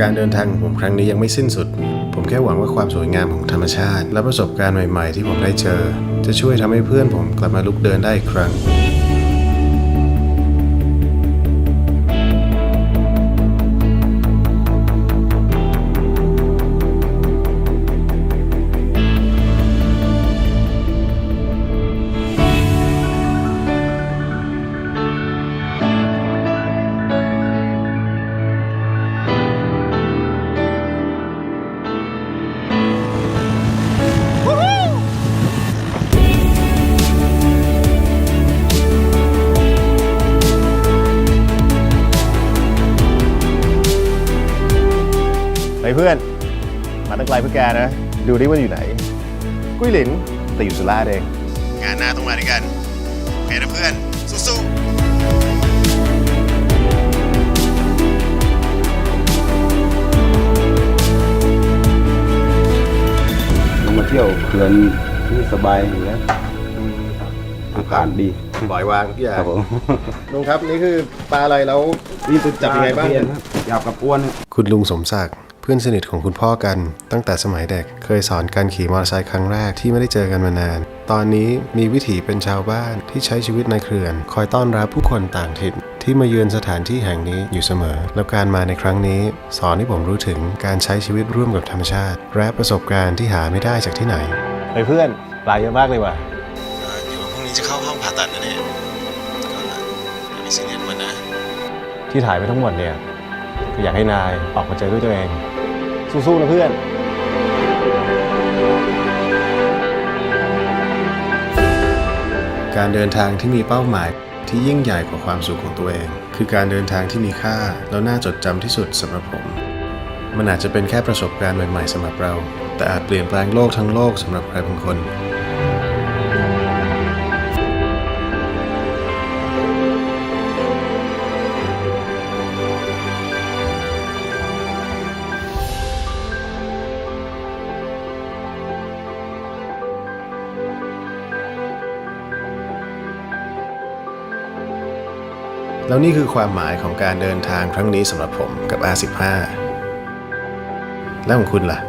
การเดินทางของผมครั้งนี้ยังไม่สิ้นสุด ผมแค่หวังว่าความสวยงามของธรรมชาติ และประสบการณ์ใหม่ ๆ ที่ผมได้เจอ จะช่วยทำให้เพื่อนผมกลับมาลุกเดินได้อีกครั้ง ฮ้ยเพื่อน มาตั้งไกลเพื่อแกนะ ดูดิว่าอยู่ไหน กุ้ยหลินแต่อยู่สุราษฎร์เอง งานหน้าต้องมาด้วยกัน โอเคนะเพื่อน สู้ลงมาเที่ยวเขื่อนที่สบายอยู่แล้วอากาศดีๆปล่อยวางทุกอย่างครับผมลุงครับนี่คือปลาอะไรแล้ว นี่ตัวจับยังไงบ้าง เพียนครับจับกับอ้วนครับคุณลุงสมศักดิ์เพื่อนสนิทของคุณพ่อกัน ตั้งแต่สมัยเด็กเคยสอนการขี่มอเตอร์ไซค์ครั้งแรกที่ไม่ได้เจอกันมานาน ตอนนี้มีวิถีเป็นชาวบ้านที่ใช้ชีวิตในเขื่อน คอยต้อนรับผู้คนต่างถิ่นที่มาเยือนสถานที่แห่งนี้อยู่เสมอ แล้วการมาในครั้งนี้ สอนให้ผมรู้ถึงการใช้ชีวิตร่วมกับธรรมชาติ และประสบการณ์ที่หาไม่ได้จากที่ไหนเฮ้ยเพื่อนปลาเยอะมากเลยว่ะเดี๋ยวพรุ่งนี้จะเข้าห้องผ่าตัดนะเนี่ยก็อย่าไปซีเรียสมันนะ ที่ถ่ายไปทั้งหมดเนี่ยคือ อยากให้นายออกมาเจอด้วยตัวเอง สู้ๆนะเพื่อนการเดินทางที่มีเป้าหมายที่ยิ่งใหญ่กว่าความสุขของตัวเอง คือการเดินทางที่มีค่าแล้วน่าจดจำที่สุดสำหรับผม มันอาจจะเป็นแค่ประสบการณ์ใหม่ๆสำหรับเรา แต่อาจเปลี่ยนแปลงโลกทั้งโลกสำหรับใครบางคน แล้วนี่คือความหมายของการเดินทางครั้งนี้สำหรับผมกับ R15 แล้วของคุณล่ะ